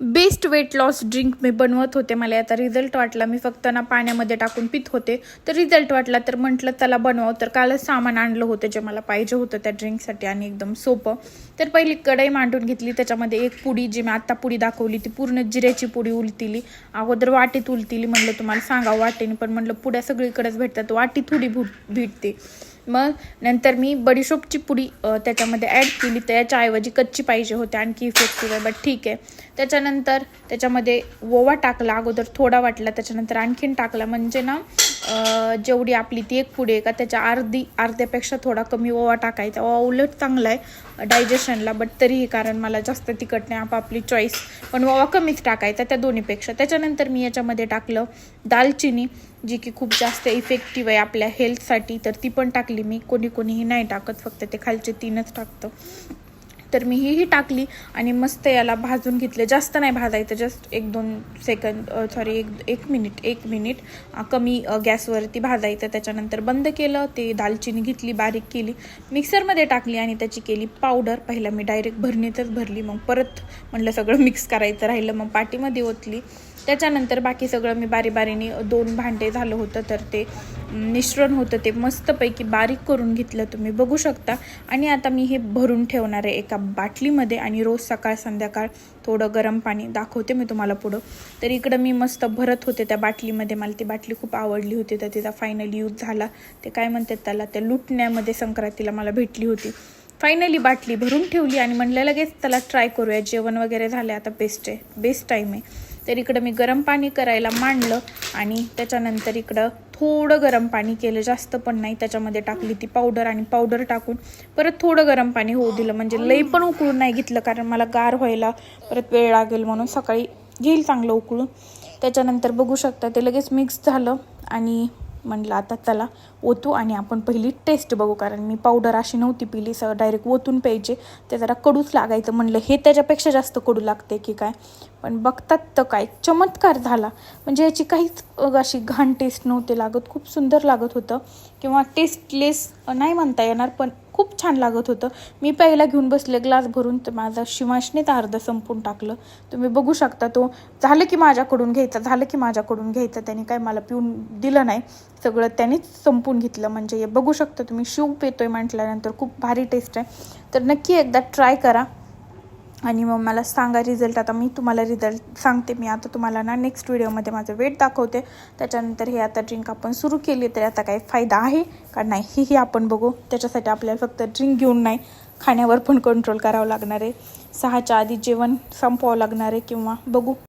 Best weight loss drink मी बनवत होते. मला आता रिझल्ट वाटला. मी फक्त ना पाण्यामध्ये टाकून पित होते. तर रिझल्ट वाटला तर म्हटलं त्याला बनवावं. तर कालच सामान आणलं होतं जे मला पाहिजे होतं त्या ड्रिंकसाठी आणि एकदम सोपं. तर पहिली कढई मांडून घेतली. त्याच्यामध्ये एक पुडी जी मी आत्ता पुडी दाखवली ती पूर्ण जिऱ्याची पुडी उलतीली. अगोदर वाटीत उलतीली म्हणलं तुम्हाला सांगा वाटेने. पण म्हणलं पुड्या सगळीकडेच भेटतात. वाटी थोडी भूट भेटते. मग नंतर मी बडीशोपची पुडी त्याच्यामध्ये ॲड केली. त्याच्याऐवजी कच्ची पाहिजे होती आणखी इफेक्टिव्ह आहे बट ठीक आहे. त्याच्यानंतर त्याच्यामध्ये ओवा टाकला अगोदर थोडा वाटला त्याच्यानंतर आणखीन टाकला. म्हणजे ना जेवढी आपली ती एक पुडी आहे का त्याच्या अर्धी अर्ध्यापेक्षा थोडा कमी ओवा टाकायचा. ओवा उलट चांगला आहे डायजेशनला बट तरीही कारण मला जास्त तिखट नाही आपापली चॉईस पण ओवा कमीच टाकायचा त्या दोन्हीपेक्षा. त्याच्यानंतर मी याच्यामध्ये टाकलं दालचिनी जी की खूप जास्त इफेक्टिव्ह आहे आपल्या हेल्थसाठी तर ती पण टाकली मी. कोणी कोणीही नाही टाकत फक्त ते खालचे तीनच टाकतं. तर मी ही टाकली आणि मस्त याला भाजून घेतले. जास्त नाही भाजायचं जस्ट एक दोन सेकंद सॉरी एक एक मिनिट एक मिनिट कमी गॅसवरती भाजायचं. त्याच्यानंतर बंद केलं ते दालचिनी घेतली बारीक केली. मिक्सरमध्ये टाकली आणि त्याची केली पावडर पहिला मी डायरेक्ट भरणीतच भरली. मग परत म्हणलं सगळं मिक्स करायचं राहिलं. मग पाटीमध्ये ओतली. त्याच्यानंतर बाकी सगळं मी बारी बारीने दोन भांडे झालं होतं तर ते मिश्रण होतं ते मस्तपैकी बारीक करून घेतलं तुम्ही बघू शकता. आणि आता मी हे भरून ठेवणार आहे एका बाटलीमध्ये आणि रोज सकाळ संध्याकाळ थोडं गरम पाणी दाखवते मी तुम्हाला पुढं. तर इकडं मी मस्त भरत होते त्या बाटलीमध्ये मला ती बाटली खूप आवडली होती तर तिचा फायनल यूज झाला. ते काय म्हणतात त्याला त्या लुटण्यामध्ये संक्रांतीला मला भेटली होती. फायनली बाटली भरून ठेवली आणि म्हणलं लगेच त्याला ट्राय करूया जेवण वगैरे झालं आता बेस्ट आहे बेस्ट टाईम आहे. तर इकडं मी गरम पाणी करायला मांडलं आणि त्याच्यानंतर इकडं थोडं गरम पाणी केलं. जास्त पण नाही त्याच्यामध्ये टाकली ती पावडर आणि पावडर टाकून परत थोडं गरम पाणी होऊ दिलं. म्हणजे लई पण उकळून नाही घेतलं कारण मला गार व्हायला परत वेळ लागेल म्हणून सकाळी घेईल चांगलं उकळून. त्याच्यानंतर बघू शकता ते लगेच मिक्स झालं आणि म्हणलं आता चला ओतू आणि आपण पहिली टेस्ट बघू. कारण मी पावडर अशी नव्हती पिली स डायरेक्ट ओतून प्यायचे. ते जरा कडूच लागायचं. म्हणलं हे त्याच्यापेक्षा जास्त कडू लागते की काय? पण बघतात तर काय? चमत्कार झाला. म्हणजे याची काहीच अशी घाण टेस्ट नव्हते लागत. खूप सुंदर लागत होतं. किंवा टेस्टलेस नाही म्हणता येणार पण खूप छान लागत होतं. मी पहिला घेऊन बसले ग्लास भरून तर माझा शिवाशनेच अर्ध संपून टाकलं. तुम्ही बघू शकता तो झालं की माझ्याकडून घ्यायचा झालं की माझ्याकडून घ्यायचं त्याने काय मला पिऊन दिलं नाही. सगळं त्यानेच संपून घेतलं. म्हणजे हे बघू शकता तुम्ही शिव पेतोय म्हटल्यानंतर खूप भारी टेस्ट आहे. तर नक्की एकदा ट्राय करा. आणि मग मला सांगा रिझल्ट आता मी तुम्हाला रिझल्ट सांगते मी. आता तुम्हाला ना नेक्स्ट व्हिडिओमध्ये माझं वेट दाखवते. त्याच्यानंतर हे आता ड्रिंक आपण सुरू केली तर आता काही फायदा आहे का नाही हेही आपण बघू. त्याच्यासाठी आपल्याला फक्त ड्रिंक घेऊन नाही खाण्यावर पण कंट्रोल करावं लागणार आहे. सहाच्या आधी जेवण संपवावं लागणार आहे किंवा बघू.